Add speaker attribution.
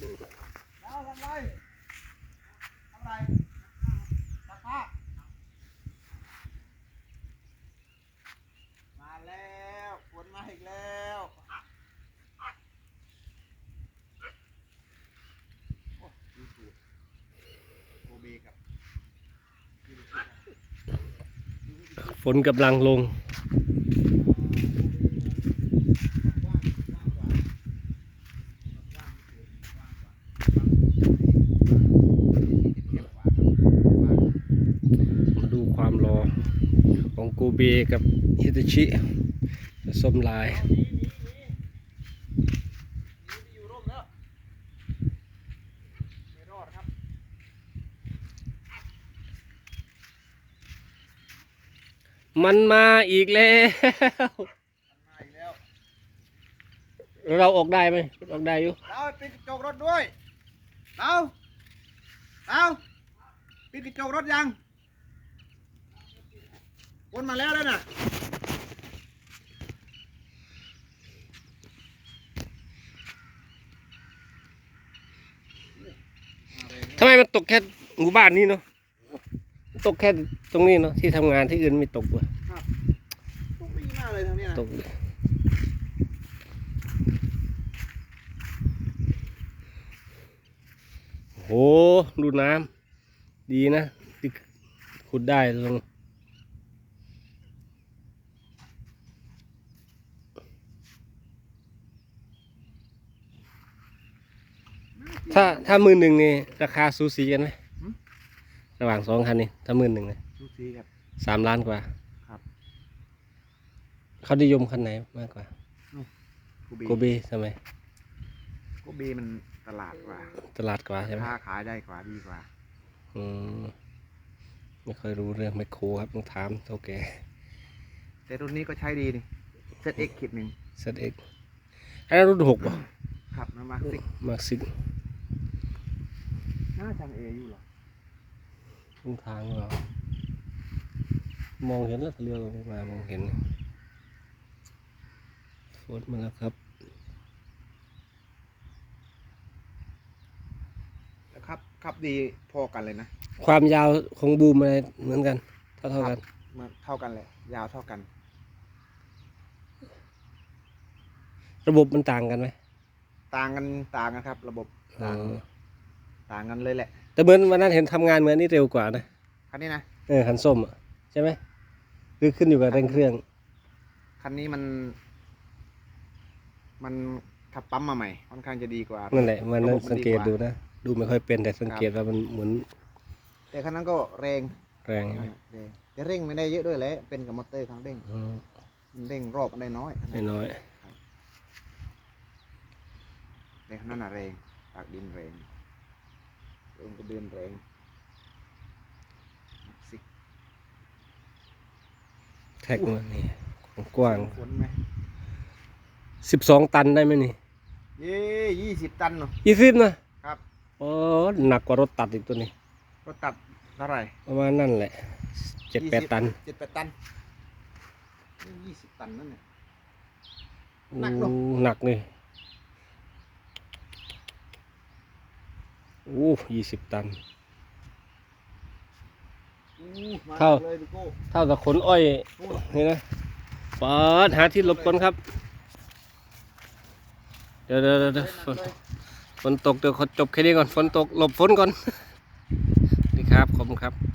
Speaker 1: แล้วทำไรทำไรตักผ้ามาแล้วฝนมาอีกแล้วโอ้ดูสูตรโอเบกับ
Speaker 2: ฝนกำลังลง มาดูความรอ ของโกเบกับฮิตาชิผสมลาย
Speaker 1: อยู่ร่มแล้วไม่รอดครับ
Speaker 2: มันมาอีกแล้ว
Speaker 1: มาอีกแล้ว
Speaker 2: เราออกได้ไหมออกได้อยู่
Speaker 1: เราปิดกระจกรถด้วยเราเราปิดกระจกรถยัง วนมาแล้วแล้วน่ะ
Speaker 2: ทำไมมันตกแค่หมู่บ้านนี้เนาะตกแค่ตรงนี้เนาะที่ทำงานที่อื่นไม่ตกเลย
Speaker 1: ตกดีมากเลยทางเนี้ย
Speaker 2: ตกเลยโหดูน้ำดีนะที่ขุดได้ลง ถ้าถ้ามือหนึ่งนี่ราคาสูสีกันไหมระหว่างสองคันนี้ถ้ามือหนึ่งนะ
Speaker 1: ดูสีครับ
Speaker 2: สามล้านกว่า
Speaker 1: ครับ
Speaker 2: เขานิยมคันไหนมากกว่า
Speaker 1: กูบี
Speaker 2: โกเบทำไม
Speaker 1: กูบีมันตลาดกว่า
Speaker 2: ตลาดกว่าใช่ไหม
Speaker 1: ค้าขายได้กว่าดีกว่า
Speaker 2: อืมไม่ค่อยรู้เรื่องไมโครครับต้องถามเท่าแก่
Speaker 1: แต่รุ่นนี้ก็ใช้ดีนี่เซตเอ็กคิดหนึ่ง
Speaker 2: เซตเอ็กอันนั้นรุ่นหกป่ะ
Speaker 1: ขับมามาสิ
Speaker 2: มาซิก
Speaker 1: น่าจังเออยู่เหรอ
Speaker 2: ทุ่งทางเหรอมองเห็นแล้วเรือลงมามองเห็นโฟดมาแล้วครับ
Speaker 1: ครับขับดีพอกันเลยนะ
Speaker 2: ความยาวของบูมอะไรเหมือนกัน เท่าเท่าๆกัน
Speaker 1: มันเท่ากันเลยยาวเท่ากัน
Speaker 2: ระบบมันต่างกันไหม
Speaker 1: ต่างกันต่างกันครับ ระบบ
Speaker 2: อ๋
Speaker 1: ต่าง
Speaker 2: อ
Speaker 1: ต่างกันเลยแหละ
Speaker 2: แต่เหมือนวันนั้นเห็นทำงานเหมือนนี่เร็วกว่านะ
Speaker 1: คันนี้นะ
Speaker 2: เออคันส้มอะใช่ไหมหรือขึ้นอยู่กับเร่งเครื่อง
Speaker 1: คันนี้มัน มันขับปั๊มมาใหม่ ค่อนข้างจะดีกว่า
Speaker 2: นั่นแหละมันนั่น
Speaker 1: ระบบมัน
Speaker 2: สังเกต
Speaker 1: ดีกว่า
Speaker 2: ดูนะ ดูไม่ค่อยเป็นแต่สังเกตว่ามันเหมือน
Speaker 1: แต่คันนั้นก็แรง
Speaker 2: แรงใช่ไหม
Speaker 1: แรงแต่เร่งไม่ได้เยอะด้วยแหละเป็นกับมอเตอร์ครั้งเร่ง
Speaker 2: อืม
Speaker 1: มันเร่งรอบมันได้น้อย
Speaker 2: น้อย
Speaker 1: แต่คันนั้นน่ะแรงปากดินแรง ลงกระเดือนแรงสิ
Speaker 2: ๆแท็กมันนี่กว้าง
Speaker 1: ฝนไหม
Speaker 2: สิบสองตันได้ไหมนี่
Speaker 1: เย้ยี่สิบตันเนาะ
Speaker 2: ยี่สิบนะครับโอ้หนักกว่ารถตัดอีกตัวนี้
Speaker 1: รถตัดเท่าไหร่
Speaker 2: ประมาณนั่นแหละเจ็ดแปด
Speaker 1: 20
Speaker 2: ตัน
Speaker 1: เจ็ดแปดตันนี่ยี่สิบตันนั่นเนี่ย
Speaker 2: โอ้
Speaker 1: หนักเนอะ
Speaker 2: หนักเลย อ้ยี่สิบตัน
Speaker 1: อู้มา
Speaker 2: เข้า
Speaker 1: เลยดูโก้
Speaker 2: เท่ากับขนอ้อย
Speaker 1: นู่น
Speaker 2: นี่นะเปิดหาที่หลบก่อนครับ เดี๋ยวเดี๋ยวเดี๋ยวเดี๋ยวฝน
Speaker 1: เลย
Speaker 2: ฝนตกเดี๋ยวขอจบแค่นี้ก่อน ฝนตกหลบฝนก่อน นี่ครับ ขอบคุณครับ